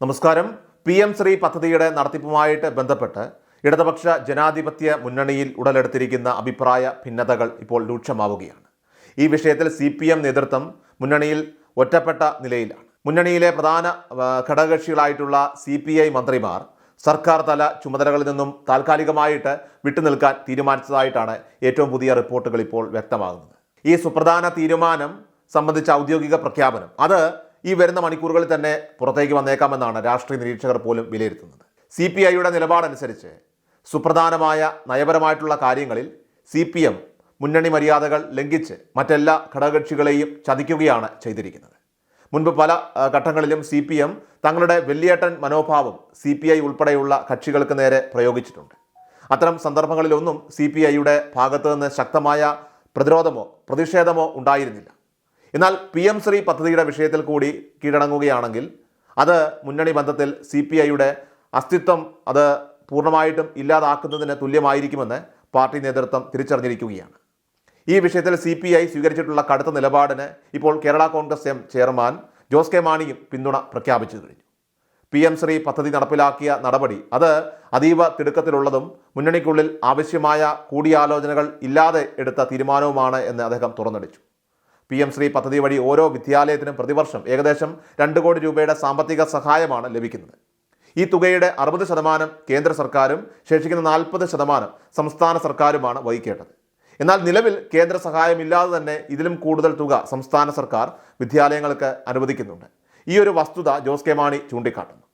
നമസ്കാരം. P M Shri പദ്ധതിയുടെ നടത്തിപ്പുമായിട്ട് ബന്ധപ്പെട്ട് ഇടതുപക്ഷ ജനാധിപത്യ മുന്നണിയിൽ ഉടലെടുത്തിരിക്കുന്ന അഭിപ്രായ ഭിന്നതകൾ ഇപ്പോൾ രൂക്ഷമാവുകയാണ്. ഈ വിഷയത്തിൽ സി പി എം നേതൃത്വം മുന്നണിയിൽ ഒറ്റപ്പെട്ട നിലയിലാണ്. മുന്നണിയിലെ പ്രധാന ഘടകകക്ഷികളായിട്ടുള്ള സി പി ഐ മന്ത്രിമാർ സർക്കാർ തല ചുമതലകളിൽ നിന്നും താൽക്കാലികമായിട്ട് വിട്ടുനിൽക്കാൻ തീരുമാനിച്ചതായിട്ടാണ് ഏറ്റവും പുതിയ റിപ്പോർട്ടുകൾ ഇപ്പോൾ വ്യക്തമാകുന്നത്. ഈ സുപ്രധാന തീരുമാനം സംബന്ധിച്ച ഔദ്യോഗിക പ്രഖ്യാപനം. അത് ഈ വരുന്ന മണിക്കൂറുകളിൽ തന്നെ പുറത്തേക്ക് വന്നേക്കാമെന്നാണ് രാഷ്ട്രീയ നിരീക്ഷകർ പോലും വിലയിരുത്തുന്നത്. സി പി ഐയുടെ നിലപാടനുസരിച്ച് സുപ്രധാനമായ നയപരമായിട്ടുള്ള കാര്യങ്ങളിൽ സി പി എം മുന്നണി മര്യാദകൾ ലംഘിച്ച് മറ്റെല്ലാ ഘടകകക്ഷികളെയും ചതിക്കുകയാണ് ചെയ്തിരിക്കുന്നത്. മുൻപ് പല ഘട്ടങ്ങളിലും സി പി എം തങ്ങളുടെ വെള്ളിയേട്ടൻ മനോഭാവം സി പി ഐ ഉൾപ്പെടെയുള്ള കക്ഷികൾക്ക് നേരെ പ്രയോഗിച്ചിട്ടുണ്ട്. അത്തരം സന്ദർഭങ്ങളിലൊന്നും സി പി ഐയുടെ ഭാഗത്തു നിന്ന് ശക്തമായ പ്രതിരോധമോ പ്രതിഷേധമോ ഉണ്ടായിരുന്നില്ല. എന്നാൽ പി എം ശ്രീ പദ്ധതിയുടെ വിഷയത്തിൽ കൂടി കീഴടങ്ങുകയാണെങ്കിൽ അത് മുന്നണി ബന്ധത്തിൽ സി പി ഐയുടെ അസ്തിത്വം അത് പൂർണമായിട്ടും ഇല്ലാതാക്കുന്നതിന് തുല്യമായിരിക്കുമെന്ന് പാർട്ടി നേതൃത്വം തിരിച്ചറിഞ്ഞിരിക്കുകയാണ്. ഈ വിഷയത്തിൽ സി പി ഐ സ്വീകരിച്ചിട്ടുള്ള കടുത്ത നിലപാടിന് ഇപ്പോൾ Kerala Congress M chairman Jose K മാണിയും പിന്തുണ പ്രഖ്യാപിച്ചു കഴിഞ്ഞു. പി എം ശ്രീ പദ്ധതി നടപ്പിലാക്കിയ നടപടി അത് അതീവ തിടുക്കത്തിലുള്ളതും മുന്നണിക്കുള്ളിൽ ആവശ്യമായ കൂടിയാലോചനകൾ ഇല്ലാതെ എടുത്ത തീരുമാനവുമാണ് എന്ന് അദ്ദേഹം തുറന്നടിച്ചു. പി എം ശ്രീ പദ്ധതി വഴി ഓരോ വിദ്യാലയത്തിനും പ്രതിവർഷം ഏകദേശം രണ്ട് കോടി രൂപയുടെ സാമ്പത്തിക സഹായമാണ് ലഭിക്കുന്നത്. ഈ തുകയുടെ അറുപത് ശതമാനം കേന്ദ്ര സർക്കാരും ശേഷിക്കുന്ന നാൽപ്പത് ശതമാനം സംസ്ഥാന സർക്കാരുമാണ് വഹിക്കേണ്ടത്. എന്നാൽ നിലവിൽ കേന്ദ്ര സഹായമില്ലാതെ തന്നെ ഇതിലും കൂടുതൽ തുക സംസ്ഥാന സർക്കാർ വിദ്യാലയങ്ങൾക്ക് അനുവദിക്കുന്നുണ്ട്. ഈ ഒരു വസ്തുത ജോസ് കെ മാണി ചൂണ്ടിക്കാട്ടുന്നു.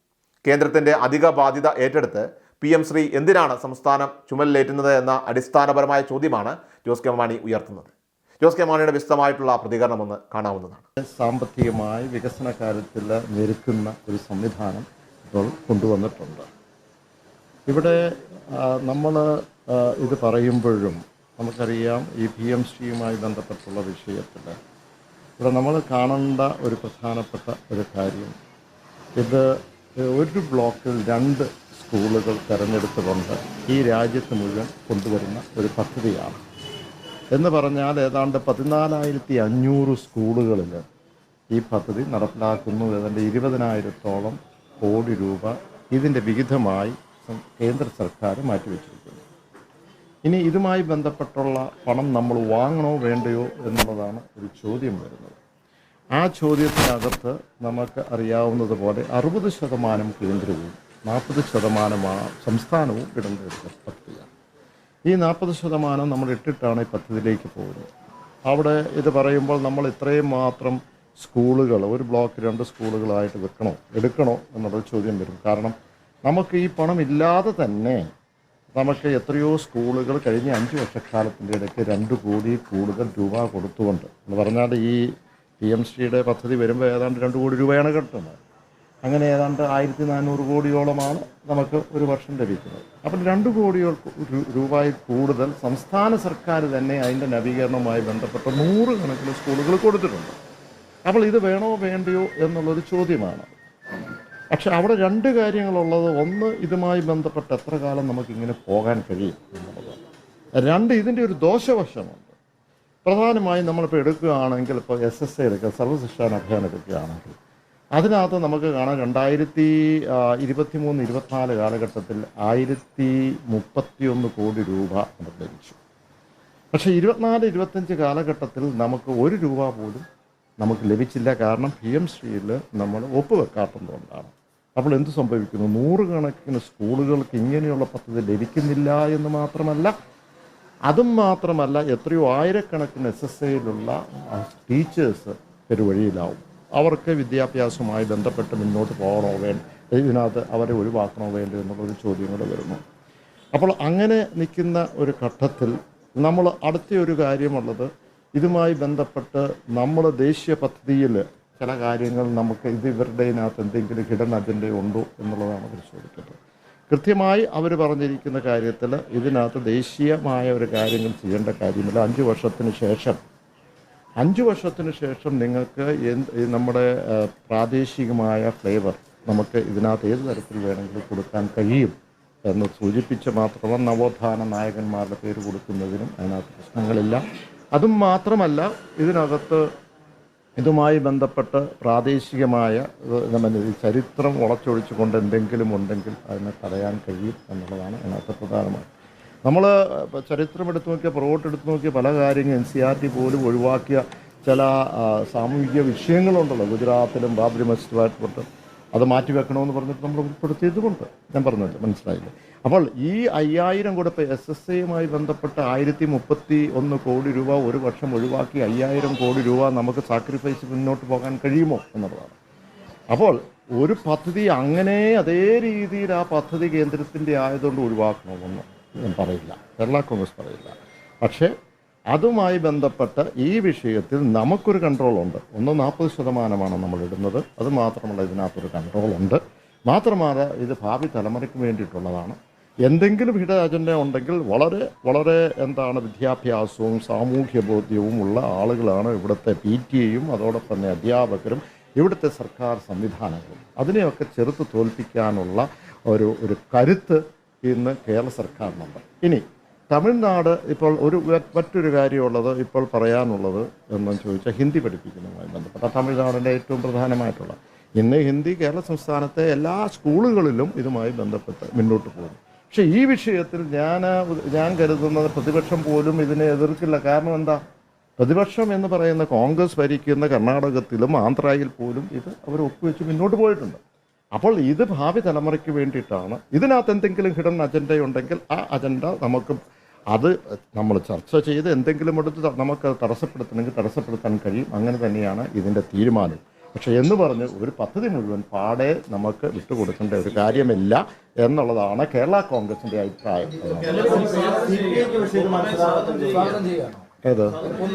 കേന്ദ്രത്തിന്റെ അധിക ബാധ്യത ഏറ്റെടുത്ത് പി എം ശ്രീ എന്തിനാണ് സംസ്ഥാനം ചുമലിലേറ്റുന്നത് എന്ന അടിസ്ഥാനപരമായ ചോദ്യമാണ് ജോസ് കെ മാണി ഉയർത്തുന്നത്. ജോസ് കെ മാണിയുടെ വിശദമായിട്ടുള്ള പ്രതികരണം ഒന്ന് കാണാവുന്നതാണ്. സാമ്പത്തികമായി വികസന കാര്യത്തിൽ ഞെരുക്കുന്ന ഒരു സംവിധാനം ഇപ്പോൾ കൊണ്ടുവന്നിട്ടുണ്ട്. ഇവിടെ നമ്മൾ ഇത് പറയുമ്പോഴും നമുക്കറിയാം ഈ പി എം സിയുമായി ബന്ധപ്പെട്ടുള്ള വിഷയത്തിൽ ഇവിടെ നമ്മൾ കാണേണ്ട ഒരു പ്രധാനപ്പെട്ട ഒരു കാര്യം. ഇത് ഒരു ബ്ലോക്കിൽ രണ്ട് സ്കൂളുകൾ തിരഞ്ഞെടുത്തുകൊണ്ട് ഈ രാജ്യത്ത് മുഴുവൻ കൊണ്ടുവരുന്ന ഒരു പദ്ധതിയാണ്. എന്ന് പറഞ്ഞാൽ ഏതാണ്ട് പതിനാലായിരത്തി അഞ്ഞൂറ് സ്കൂളുകളിൽ ഈ പദ്ധതി നടപ്പിലാക്കുന്നു. ഏതാണ്ട് ഇരുപതിനായിരത്തോളം കോടി രൂപ ഇതിന്റെ വിഹിതമായി കേന്ദ്ര സർക്കാർ മാറ്റിവെച്ചിരിക്കുന്നു. ഇനി ഇതുമായി ബന്ധപ്പെട്ടുള്ള പണം നമ്മൾ വാങ്ങണോ വേണ്ടയോ എന്നുള്ളതാണ് ഒരു ചോദ്യം വരുന്നത്. ആ ചോദ്യത്തിനകത്ത് നമുക്ക് അറിയാവുന്നതുപോലെ അറുപത് ശതമാനം കേന്ദ്രവും നാൽപ്പത് ശതമാനമാണ് സംസ്ഥാനവും ഇടം പദ്ധതിയാണ്. ഈ നാൽപ്പത് ശതമാനം നമ്മൾ ഇട്ടിട്ടാണ് ഈ പദ്ധതിയിലേക്ക് പോകുന്നത്. അവിടെ ഇത് പറയുമ്പോൾ നമ്മൾ ഇത്രയും മാത്രം സ്കൂളുകൾ ഒരു ബ്ലോക്ക് രണ്ട് സ്കൂളുകളായിട്ട് വെക്കണോ എടുക്കണോ എന്നുള്ളൊരു ചോദ്യം വരും. കാരണം നമുക്ക് ഈ പണം ഇല്ലാതെ തന്നെ നമുക്ക് എത്രയോ സ്കൂളുകൾ കഴിഞ്ഞ അഞ്ച് വർഷക്കാലത്തിന്റെ ഇടയ്ക്ക് രണ്ട് കോടി കൂടുതൽ രൂപ കൊടുത്തുകൊണ്ട് എന്ന് പറഞ്ഞാൽ ഈ പി എം സിയുടെ പദ്ധതി വരുമ്പോൾ ഏതാണ്ട് രണ്ട് കോടി രൂപയാണ് കിട്ടുന്നത്. അങ്ങനെ ഏതാണ്ട് ആയിരത്തി നാനൂറ് കോടിയോളമാണ് നമുക്ക് ഒരു വർഷം ലഭിക്കുന്നത്. അപ്പം രണ്ട് കോടിയോ രൂപയിൽ കൂടുതൽ സംസ്ഥാന സർക്കാർ തന്നെ അതിന്റെ നവീകരണവുമായി ബന്ധപ്പെട്ട നൂറ് കണക്കിന് സ്കൂളുകൾ കൊടുത്തിട്ടുണ്ട്. അപ്പോൾ ഇത് വേണോ വേണ്ടയോ എന്നുള്ളൊരു ചോദ്യമാണ്. പക്ഷെ അവിടെ രണ്ട് കാര്യങ്ങളുള്ളത്. ഒന്ന് ഇതുമായി ബന്ധപ്പെട്ട് എത്ര കാലം നമുക്കിങ്ങനെ പോകാൻ കഴിയും എന്നുള്ളതാണ് രണ്ട് ഇതിന്റെ ഒരു ദോഷവശമുണ്ട്. പ്രധാനമായും നമ്മളിപ്പോൾ എടുക്കുകയാണെങ്കിൽ ഇപ്പോൾ എസ് എസ് എ എടുക്കുക സർവശിക്ഷാൻ അഭിയാൻ എടുക്കുകയാണെങ്കിൽ അതിനകത്ത് നമുക്ക് കാണാം രണ്ടായിരത്തി ഇരുപത്തി മൂന്ന് ഇരുപത്തിനാല് കാലഘട്ടത്തിൽ ആയിരത്തി മുപ്പത്തിയൊന്ന് കോടി രൂപ നമുക്ക് ലഭിച്ചു പക്ഷേ ഇരുപത്തിനാല് ഇരുപത്തഞ്ച് കാലഘട്ടത്തിൽ നമുക്ക് ഒരു രൂപ പോലും നമുക്ക് ലഭിച്ചില്ല. കാരണം പി എം ശ്രീയിൽ നമ്മൾ ഒപ്പുവെക്കാത്തതുകൊണ്ടാണ്. അപ്പോൾ എന്ത് സംഭവിക്കുന്നു? നൂറുകണക്കിന് സ്കൂളുകൾക്ക് ഇങ്ങനെയുള്ള പദ്ധതി ലഭിക്കുന്നില്ല എന്ന് മാത്രമല്ല അതും മാത്രമല്ല എത്രയോ ആയിരക്കണക്കിന് എസ് എസ് ഐയിലുള്ള ടീച്ചേഴ്സ് പെരുവഴിയിലാവും. അവർക്ക് വിദ്യാഭ്യാസവുമായി ബന്ധപ്പെട്ട് മുന്നോട്ട് പോകണോ വേണ്ട ഇതിനകത്ത് അവരെ ഒഴിവാക്കണോ വേണ്ടോ എന്നുള്ളൊരു ചോദ്യം കൂടെ വരുന്നു. അപ്പോൾ അങ്ങനെ നിൽക്കുന്ന ഒരു ഘട്ടത്തിൽ നമ്മൾ അടുത്ത ഒരു കാര്യമുള്ളത് ഇതുമായി ബന്ധപ്പെട്ട് നമ്മൾ ദേശീയ പദ്ധതിയിൽ ചില കാര്യങ്ങൾ നമുക്ക് ഇത് ഇവരുടെ ഇതിനകത്ത് എന്തെങ്കിലും ഹിഡൻ അജണ്ട ഉണ്ടോ എന്നുള്ളതാണ് പരിശോധിക്കേണ്ടത്. കൃത്യമായി അവർ പറഞ്ഞിരിക്കുന്ന കാര്യത്തിൽ ഇതിനകത്ത് ദേശീയമായ ഒരു കാര്യങ്ങൾ ചെയ്യേണ്ട കാര്യമില്ല. അഞ്ച് വർഷത്തിന് ശേഷം അഞ്ച് വർഷത്തിന് ശേഷം നിങ്ങൾക്ക് നമ്മുടെ പ്രാദേശികമായ ഫ്ലേവർ നമുക്ക് ഇതിനകത്ത് ഏത് തരത്തിൽ വേണമെങ്കിലും കൊടുക്കാൻ കഴിയും എന്ന് സൂചിപ്പിച്ച മാത്രമാണ് നവോത്ഥാന നായകന്മാരുടെ പേര് കൊടുക്കുന്നതിനും അതിനകത്ത് പ്രശ്നങ്ങളില്ല. അതും മാത്രമല്ല ഇതിനകത്ത് ഇതുമായി ബന്ധപ്പെട്ട് പ്രാദേശികമായ ചരിത്രം വളച്ചൊടിച്ചുകൊണ്ട് എന്തെങ്കിലും ഉണ്ടെങ്കിൽ അതിനെ തടയാൻ കഴിയും എന്നുള്ളതാണ് അതിനകത്ത് പ്രധാനമായി നമ്മൾ ചരിത്രം എടുത്തു നോക്കിയ പുറകോട്ട് എടുത്തു നോക്കിയ പല കാര്യങ്ങളും എൻ സി ആർ ടി പോലും ഒഴിവാക്കിയ ചില സാമൂഹിക വിഷയങ്ങളുണ്ടല്ലോ. ഗുജറാത്തിലും ബാബരി മസ്ജിദുമായിട്ട് അത് മാറ്റിവെക്കണമെന്ന് പറഞ്ഞിട്ട് നമ്മൾ ഉൾപ്പെടുത്തിയതുകൊണ്ട് ഞാൻ പറഞ്ഞില്ല മനസ്സിലായില്ല? അപ്പോൾ ഈ അയ്യായിരം കൂടെ ഇപ്പോൾ എസ് എസ് എയുമായി ബന്ധപ്പെട്ട് ആയിരത്തി മുപ്പത്തി ഒന്ന് കോടി രൂപ ഒരു വർഷം ഒഴിവാക്കി അയ്യായിരം കോടി രൂപ നമുക്ക് സാക്രിഫൈസ് മുന്നോട്ട് പോകാൻ കഴിയുമോ എന്നുള്ളതാണ്. അപ്പോൾ ഒരു പദ്ധതി അങ്ങനെ അതേ രീതിയിൽ ആ പദ്ധതി കേന്ദ്രത്തിന്റെ ആയതുകൊണ്ട് ഒഴിവാക്കണമെന്ന് പറയില്ല. കേരള കോൺഗ്രസ് പറയില്ല. പക്ഷേ അതുമായി ബന്ധപ്പെട്ട് ഈ വിഷയത്തിൽ നമുക്കൊരു കൺട്രോളുണ്ട് ഒന്ന് നാൽപ്പത് ശതമാനമാണ് നമ്മൾ ഇടുന്നത്. അത് മാത്രമല്ല ഇതിനകത്തൊരു കൺട്രോളുണ്ട് മാത്രമല്ല ഇത് ഭാവി തലമുറയ്ക്ക് വേണ്ടിയിട്ടുള്ളതാണ്. എന്തെങ്കിലും ഹിഡ അജണ്ട ഉണ്ടെങ്കിൽ വളരെ വളരെ എന്താണ് വിദ്യാഭ്യാസവും സാമൂഹ്യ ബോധ്യവും ഉള്ള ആളുകളാണ് ഇവിടുത്തെ പി ടി എയും അതോടൊപ്പം തന്നെ അധ്യാപകരും ഇവിടുത്തെ സർക്കാർ സംവിധാനങ്ങളും. അതിനെയൊക്കെ ചെറുത്ത് തോൽപ്പിക്കാനുള്ള ഒരു ഒരു കരുത്ത് ഇന്ന് കേരള സർക്കാരിനുണ്ട്. ഇനി തമിഴ്നാട് ഇപ്പോൾ ഒരു മറ്റൊരു കാര്യമുള്ളത് ഇപ്പോൾ പറയാനുള്ളത് എന്ന് ചോദിച്ചാൽ ഹിന്ദി പഠിപ്പിക്കുന്നതുമായി ബന്ധപ്പെട്ട തമിഴ്നാടിന്റെ ഏറ്റവും പ്രധാനമായിട്ടുള്ള ഇന്ന് ഹിന്ദി കേരള സംസ്ഥാനത്തെ എല്ലാ സ്കൂളുകളിലും ഇതുമായി ബന്ധപ്പെട്ട് മുന്നോട്ട് പോകുന്നു. പക്ഷേ ഈ വിഷയത്തിൽ ഞാൻ ഞാൻ കരുതുന്നത് പ്രതിപക്ഷം പോലും ഇതിനെ എതിർക്കില്ല. കാരണം എന്താ? പ്രതിപക്ഷം എന്ന് പറയുന്ന കോൺഗ്രസ് ഭരിക്കുന്ന കർണാടകത്തിലും ആന്ധ്രയിൽ പോലും ഇത് അവർ ഒപ്പുവെച്ച് മുന്നോട്ട് പോയിട്ടുണ്ട്. അപ്പോൾ ഇത് ഭാവി തലമുറയ്ക്ക് വേണ്ടിയിട്ടാണ്. ഇതിനകത്ത് എന്തെങ്കിലും ഹിഡൻ അജണ്ട ഉണ്ടെങ്കിൽ ആ അജണ്ട നമുക്ക് അത് നമ്മൾ ചർച്ച ചെയ്ത് എന്തെങ്കിലും എടുത്ത് നമുക്ക് അത് തടസ്സപ്പെടുത്തണമെങ്കിൽ തടസ്സപ്പെടുത്താൻ കഴിയും. അങ്ങനെ തന്നെയാണ് ഇതിന്റെ തീരുമാനം. പക്ഷേ എന്ന് പറഞ്ഞ് ഒരു പദ്ധതി മുഴുവൻ പാടെ നമുക്ക് വിട്ടുകൊടുക്കേണ്ട ഒരു കാര്യമില്ല എന്നുള്ളതാണ് കേരള കോൺഗ്രസിന്റെ അഭിപ്രായം. ഏത്?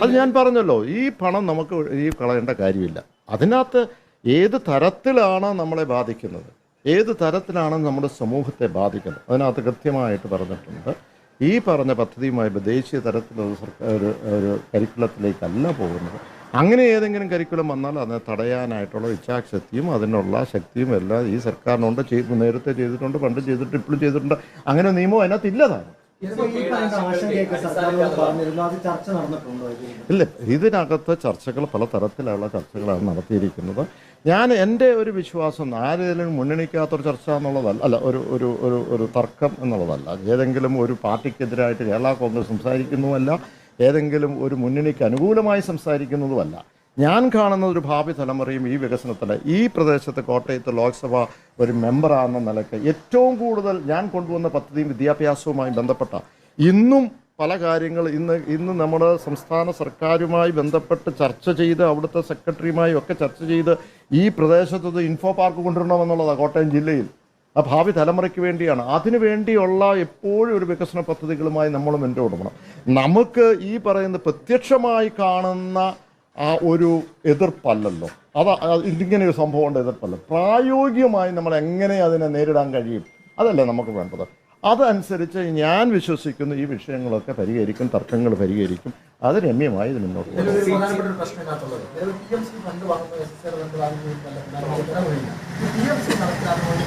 അത് ഞാൻ പറഞ്ഞല്ലോ ഈ പണം നമുക്ക് ഈ കളയേണ്ട കാര്യമില്ല. അതിനകത്ത് ഏത് തരത്തിലാണ് നമ്മളെ ബാധിക്കുന്നത്? ഏത് തരത്തിലാണ് നമ്മുടെ സമൂഹത്തെ ബാധിക്കുന്നത്? അതിനകത്ത് കൃത്യമായിട്ട് പറഞ്ഞിട്ടുണ്ട്. ഈ പറഞ്ഞ പദ്ധതിയുമായി ദേശീയ തരത്തിലുള്ള സർക്കാർ ഒരു ഒരു കരിക്കുലത്തിലേക്കല്ല പോകുന്നത്. അങ്ങനെ ഏതെങ്കിലും കരിക്കുലം വന്നാൽ അതിനെ തടയാനായിട്ടുള്ള ഇച്ഛാശക്തിയും അതിനുള്ള ശക്തിയും എല്ലാം ഈ സർക്കാരിനുണ്ട്. ചെയ്ത് നേരത്തെ ചെയ്തിട്ടുണ്ട് പണ്ട് ചെയ്തിട്ട് ഇപ്പോഴും ചെയ്തിട്ടുണ്ട്. അങ്ങനെ നിയമം അതിനകത്ത് ഇല്ലതാണ് ഇല്ല ഇതിനകത്ത് ചർച്ചകൾ പല തരത്തിലുള്ള ചർച്ചകളാണ് നടത്തിയിരിക്കുന്നത്. ഞാൻ എന്റെ ഒരു വിശ്വാസം ആരെങ്കിലും മുന്നണിക്കാത്തൊരു ചർച്ച എന്നുള്ളതല്ല അല്ല ഒരു ഒരു ഒരു ഒരു തർക്കം എന്നുള്ളതല്ല. ഏതെങ്കിലും ഒരു പാർട്ടിക്കെതിരായിട്ട് കേരള കോൺഗ്രസ് സംസാരിക്കുന്നുമല്ല ഏതെങ്കിലും ഒരു മുന്നണിക്ക് അനുകൂലമായി സംസാരിക്കുന്നതുമല്ല. ഞാൻ കാണുന്ന ഒരു ഭാവി തലമുറയും ഈ വികസനത്തിൽ ഈ പ്രദേശത്ത് കോട്ടയത്ത് ലോക്സഭ ഒരു മെമ്പറാണെന്ന നിലയ്ക്ക് ഏറ്റവും കൂടുതൽ ഞാൻ കൊണ്ടുവന്ന പദ്ധതിയും വിദ്യാഭ്യാസവുമായി ബന്ധപ്പെട്ട ഇന്നും പല കാര്യങ്ങൾ ഇന്ന് ഇന്ന് നമ്മുടെ സംസ്ഥാന സർക്കാരുമായി ബന്ധപ്പെട്ട് ചർച്ച ചെയ്ത് അവിടുത്തെ സെക്രട്ടറിയുമായും ഒക്കെ ചർച്ച ചെയ്ത് ഈ പ്രദേശത്ത് ഇൻഫോ പാർക്ക് കൊണ്ടുവരണമെന്നുള്ളതാണ് കോട്ടയം ജില്ലയിൽ. ആ ഭാവി തലമുറയ്ക്ക് വേണ്ടിയാണ്. അതിനു വേണ്ടിയുള്ള എപ്പോഴും ഒരു വികസന പദ്ധതികളുമായി നമ്മൾ മുന്നോട്ട് നമുക്ക് ഈ പറയുന്ന പ്രത്യക്ഷമായി കാണുന്ന ആ ഒരു എതിർപ്പല്ലല്ലോ. അത് ഇതിങ്ങനെ ഒരു സംഭവമുണ്ട് എതിർപ്പല്ല. പ്രായോഗികമായി നമ്മൾ എങ്ങനെ അതിനെ നേരിടാൻ കഴിയും? അതല്ലേ നമുക്ക് വേണ്ടത്. അതനുസരിച്ച് ഞാൻ വിശ്വസിക്കുന്ന ഈ വിഷയങ്ങളൊക്കെ പരിഹരിക്കും തർക്കങ്ങൾ പരിഹരിക്കും. അത് രമ്യമായി ഇത് മുന്നോട്ട്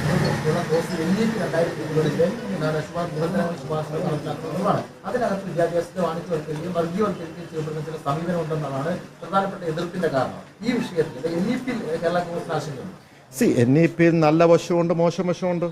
സി എൻ ഇ പി രണ്ടായിരത്തി ഇരുപതിലെ എന്താണ് ശുപാർശ നിബന്ധനകൾ ശുപാർശ നടപ്പിലാക്കുന്നതാണ് അതിനകത്ത് വിദ്യാഭ്യാസത്തെ വാണിജ്യവൽക്കരിക്കുകയും വർഗീയവൽക്കരിക്കുകയും ചെയ്യപ്പെടുന്ന ചില സമീപനം ഉണ്ടെന്നതാണ് പ്രധാനപ്പെട്ട എതിർപ്പിന്റെ കാരണം. ഈ വിഷയത്തിൽ N E P Kerala Congress ആശങ്കയുണ്ട് സി എൻ ഇ പിയിൽ നല്ല വശമുണ്ട് മോശം വശമുണ്ട്?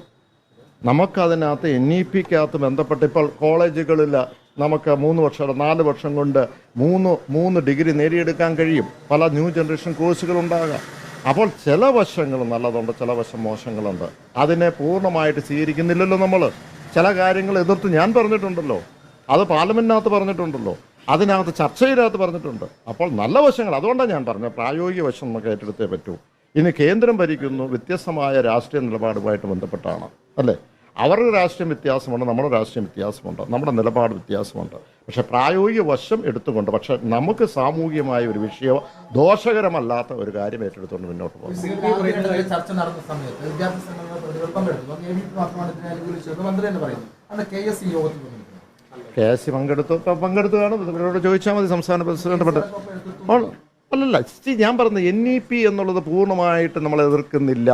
നമുക്കതിനകത്ത് എൻ ഇ പിക്കകത്ത് ബന്ധപ്പെട്ട് ഇപ്പോൾ കോളേജുകളിൽ നമുക്ക് മൂന്ന് വർഷം നാല് വർഷം കൊണ്ട് മൂന്ന് മൂന്ന് ഡിഗ്രി നേടിയെടുക്കാൻ കഴിയും. പല ന്യൂ ജനറേഷൻ കോഴ്സുകൾ ഉണ്ടാകാം അപ്പോൾ ചില വശങ്ങൾ നല്ലതുണ്ട് ചില വശം മോശങ്ങളുണ്ട്. അതിനെ പൂർണമായിട്ട് സ്വീകരിക്കുന്നില്ലല്ലോ നമ്മൾ. ചില കാര്യങ്ങൾ എതിർത്ത് ഞാൻ പറഞ്ഞിട്ടുണ്ടല്ലോ. അത് പാർലമെന്റിനകത്ത് പറഞ്ഞിട്ടുണ്ടല്ലോ. അതിനകത്ത് ചർച്ചയിനകത്ത് പറഞ്ഞിട്ടുണ്ട്. അപ്പോൾ നല്ല വശങ്ങൾ അതുകൊണ്ടാണ് ഞാൻ പറഞ്ഞത് പ്രായോഗിക വശം നമുക്ക് ഏറ്റെടുത്തേ പറ്റൂ. ഇനി കേന്ദ്രം ഭരിക്കുന്നു വ്യത്യസ്തമായ രാഷ്ട്രീയ നിലപാടുമായിട്ട് ബന്ധപ്പെട്ടാണ് അല്ലേ? അവരുടെ രാഷ്ട്രീയം വ്യത്യാസമുണ്ട് നമ്മുടെ രാഷ്ട്രീയം വ്യത്യാസമുണ്ട് നമ്മുടെ നിലപാട് വ്യത്യാസമുണ്ട്. പക്ഷേ പ്രായോഗിക വശം എടുത്തുകൊണ്ട് പക്ഷെ നമുക്ക് സാമൂഹികമായ ഒരു വിഷയം ദോഷകരമല്ലാത്ത ഒരു കാര്യം ഏറ്റെടുത്തുകൊണ്ട് മുന്നോട്ട് പോകും. ചർച്ച നടന്ന സമയത്ത് വിദ്യാർത്ഥി സംഘടനകൾ പങ്കെടുത്തു കെ എസ് സി പങ്കെടുത്തു പങ്കെടുത്തു കാണും. ഇവരോട് ചോദിച്ചാൽ മതി സംസ്ഥാന പ്രസിഡന്റ് ആണ്. അല്ലല്ല സി ഞാൻ പറഞ്ഞു എൻ ഇ പി എന്നുള്ളത് പൂർണമായിട്ട് നമ്മൾ എതിർക്കുന്നില്ല.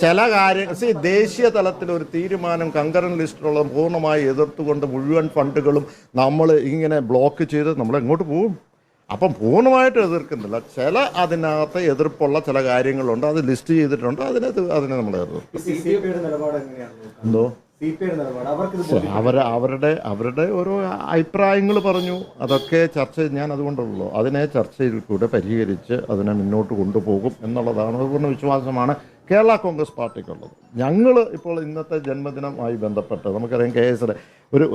ചില കാര്യങ്ങൾ സി ദേശീയ തലത്തിൽ ഒരു തീരുമാനം കങ്കരൻ ലിസ്റ്റിലുള്ളതും പൂർണമായി എതിർത്തുകൊണ്ട് മുഴുവൻ ഫണ്ടുകളും നമ്മൾ ഇങ്ങനെ ബ്ലോക്ക് ചെയ്ത് നമ്മൾ എങ്ങോട്ട് പോകും? അപ്പം പൂർണമായിട്ട് എതിർക്കുന്നില്ല. ചില അതിനകത്ത് എതിർപ്പുള്ള ചില കാര്യങ്ങളുണ്ട്. അത് ലിസ്റ്റ് ചെയ്തിട്ടുണ്ട്. അതിനകത്ത് അതിനെ നമ്മൾ എതിർക്കും? എന്തോ? അവർ അവരുടെ അവരുടെ ഓരോ അഭിപ്രായങ്ങൾ പറഞ്ഞു. അതൊക്കെ ചർച്ച ഞാൻ അതുകൊണ്ടുള്ളൂ. അതിനെ ചർച്ചയിൽ കൂടെ പരിഹരിച്ച് അതിനെ മുന്നോട്ട് കൊണ്ടുപോകും എന്നുള്ളതാണ് പൂർണ വിശ്വാസമാണ് കേരള കോൺഗ്രസ് പാർട്ടിക്കുള്ളത്. ഞങ്ങൾ ഇപ്പോൾ ഇന്നത്തെ ജന്മദിനമായി ബന്ധപ്പെട്ട് നമുക്കറിയാം കെ എസ് ഒരു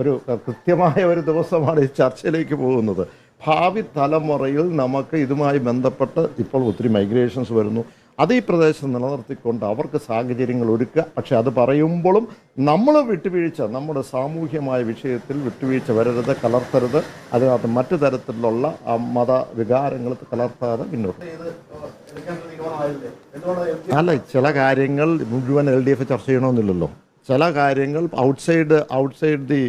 ഒരു കൃത്യമായ ഒരു ദിവസമാണ് ഈ ചർച്ചയിലേക്ക് പോകുന്നത്. ഭാവി തലമുറയിൽ നമുക്ക് ഇതുമായി ബന്ധപ്പെട്ട് ഇപ്പോൾ ഒത്തിരി മൈഗ്രേഷൻസ് വരുന്നു. അത് ഈ പ്രദേശം നിലനിർത്തിക്കൊണ്ട് അവർക്ക് സാഹചര്യങ്ങൾ ഒരുക്കുക. പക്ഷെ അത് പറയുമ്പോഴും നമ്മൾ വിട്ടുവീഴ്ച നമ്മുടെ സാമൂഹ്യമായ വിഷയത്തിൽ വിട്ടുവീഴ്ച വരരുത് കലർത്തരുത്. അതിനകത്ത് മറ്റു തരത്തിലുള്ള മത വികാരങ്ങൾ കലർത്താതെ മുന്നോട്ട് അല്ല ചില കാര്യങ്ങൾ മുഴുവൻ എൽ ഡി എഫ് ചർച്ച ചെയ്യണമെന്നില്ലല്ലോ. ചില കാര്യങ്ങൾ ഔട്ട്സൈഡ് ഔട്ട്സൈഡ് ദി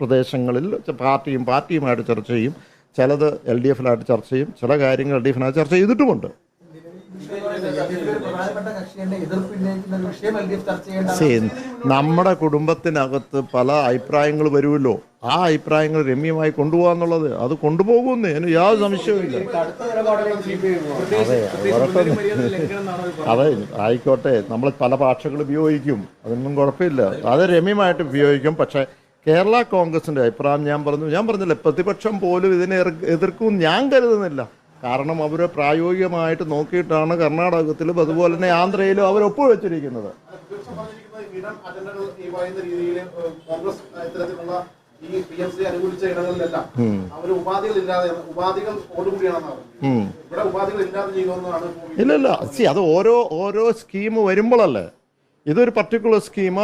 പ്രദേശങ്ങളിൽ പാർട്ടിയും പാർട്ടിയുമായിട്ട് ചർച്ച ചെയ്യും. ചിലത് എൽ ഡി എഫിലായിട്ട് ചർച്ച ചെയ്യും. ചില കാര്യങ്ങൾ എൽ ഡി എഫിനായിട്ട് ചർച്ച ചെയ്തിട്ടുമുണ്ട് ഒരു പ്രധാനപ്പെട്ട കക്ഷിയുടെ എതിർപ്പ് ഉന്നയിക്കുന്ന ഒരു വിഷയം എൽ ഡി എഫ് ചർച്ച ചെയ്യേണ്ട സേ നമ്മുടെ കുടുംബത്തിനകത്ത് പല അഭിപ്രായങ്ങൾ വരുമല്ലോ. ആ അഭിപ്രായങ്ങൾ രമ്യമായി കൊണ്ടുപോകാന്നുള്ളത് അത് കൊണ്ടുപോകുമെന്ന് അതിന് യാതൊരു സംശയവുമില്ല അതെ അതെ ആയിക്കോട്ടെ നമ്മൾ പല ഭാഷകൾ ഉപയോഗിക്കും. അതൊന്നും കുഴപ്പമില്ല. അത് രമ്യമായിട്ട് ഉപയോഗിക്കും. പക്ഷേ കേരള കോൺഗ്രസിന്റെ അഭിപ്രായം ഞാൻ പറഞ്ഞു ഞാൻ പറഞ്ഞില്ല പ്രതിപക്ഷം പോലും ഇതിനെ എതിർക്കും ഞാൻ കരുതുന്നില്ല. കാരണം അവർ പ്രായോഗികമായിട്ട് നോക്കിയിട്ടാണ് കർണാടകത്തിലും അതുപോലെ തന്നെ ആന്ധ്രയിലും അവർ ഒപ്പുവെച്ചിരിക്കുന്നത് ഈ പി സി അനുകൂലിച്ച ഇടങ്ങളിലെല്ലാം അവർ. ഇവിടെ ഉപാധികൾ ഇല്ലാതെ ചെയ്തോന്നാണ് ഇപ്പോൾ ഇല്ല ഇല്ല. സി അത് ഓരോ ഓരോ സ്കീം വരുമ്പോഴല്ലേ? ഇതൊരു പർട്ടിക്കുലർ സ്കീം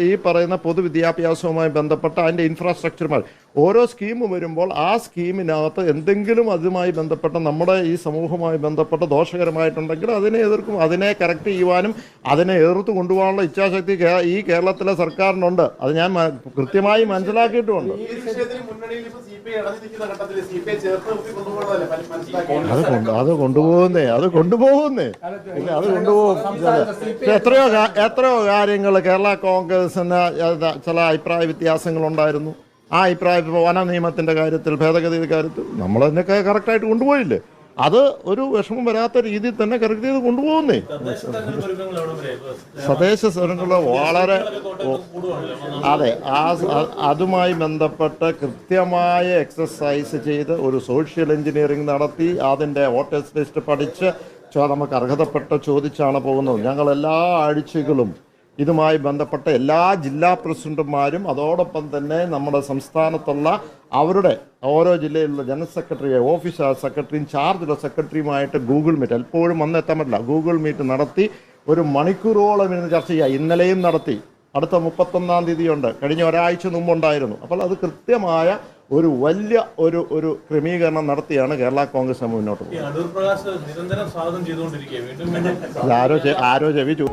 ഈ പറയുന്ന പൊതുവിദ്യാഭ്യാസവുമായി ബന്ധപ്പെട്ട അതിന്റെ ഇൻഫ്രാസ്ട്രക്ചറുമായി ഓരോ സ്കീം വരുമ്പോൾ ആ സ്കീമിനകത്ത് എന്തെങ്കിലും അതുമായി ബന്ധപ്പെട്ട നമ്മുടെ ഈ സമൂഹവുമായി ബന്ധപ്പെട്ട ദോഷകരമായിട്ടുണ്ടെങ്കിൽ അതിനെ എതിർക്കും അതിനെ കറക്റ്റ് ചെയ്യുവാനും അതിനെ എതിർത്ത് കൊണ്ടുപോകാനുള്ള ഇച്ഛാശക്തി ഈ കേരളത്തിലെ സർക്കാരിനുണ്ട്. അത് ഞാൻ കൃത്യമായി മനസ്സിലാക്കിയിട്ടുമുണ്ട്. അത് കൊണ്ട് അത് കൊണ്ടുപോകുന്നേ അത് കൊണ്ടുപോകുന്നേ. പിന്നെ അത് കൊണ്ടുപോകും. എത്രയോ എത്രയോ കാര്യങ്ങൾ കേരള കോൺഗ്രസിന് ചില അഭിപ്രായ വ്യത്യാസങ്ങളുണ്ടായിരുന്നു. ആ അഭിപ്രായ ഇപ്പോൾ വന നിയമത്തിന്റെ കാര്യത്തിൽ ഭേദഗതിയുടെ കാര്യത്തിൽ നമ്മൾ അതിനൊക്കെ കറക്റ്റായിട്ട് കൊണ്ടുപോയില്ലേ? അത് ഒരു വിഷമം വരാത്ത രീതിയിൽ തന്നെ കറക്റ്റ് ചെയ്ത് കൊണ്ടുപോകുന്നേ. സ്വദേശ സ്വരങ്ങൾ വളരെ അതെ ആ അതുമായി ബന്ധപ്പെട്ട് കൃത്യമായ എക്സസൈസ് ചെയ്ത് ഒരു സോഷ്യൽ എഞ്ചിനീയറിംഗ് നടത്തി അതിന്റെ വോട്ടേഴ്സ് ലിസ്റ്റ് പഠിച്ച് നമുക്ക് അർഹതപ്പെട്ട ചോദിച്ചാണ് പോകുന്നത്. ഞങ്ങൾ എല്ലാ ആഴ്ചകളും ഇതുമായി ബന്ധപ്പെട്ട എല്ലാ ജില്ലാ പ്രസിഡന്റുമാരും അതോടൊപ്പം തന്നെ നമ്മുടെ സംസ്ഥാനത്തുള്ള അവരുടെ ഓരോ ജില്ലയിലുള്ള ജനറൽ സെക്രട്ടറി ഓഫീസ് സെക്രട്ടറിയും ചാർജുള്ള സെക്രട്ടറിയുമായിട്ട് ഗൂഗിൾ മീറ്റ് എപ്പോഴും വന്നെത്താൻ പറ്റില്ല. ഗൂഗിൾ മീറ്റ് നടത്തി ഒരു മണിക്കൂറോളം ഇരുന്ന് ചർച്ച ചെയ്യുക. ഇന്നലെയും നടത്തി. അടുത്ത മുപ്പത്തൊന്നാം തീയതിയുണ്ട്. കഴിഞ്ഞ ഒരാഴ്ച മുമ്പുണ്ടായിരുന്നു. അപ്പോൾ അത് കൃത്യമായ ഒരു വലിയ ഒരു ഒരു ക്രമീകരണം നടത്തിയാണ് കേരള കോൺഗ്രസ് മുന്നോട്ട് പോകുന്നത്. ആരോ ആരോ ചെവി ചൂ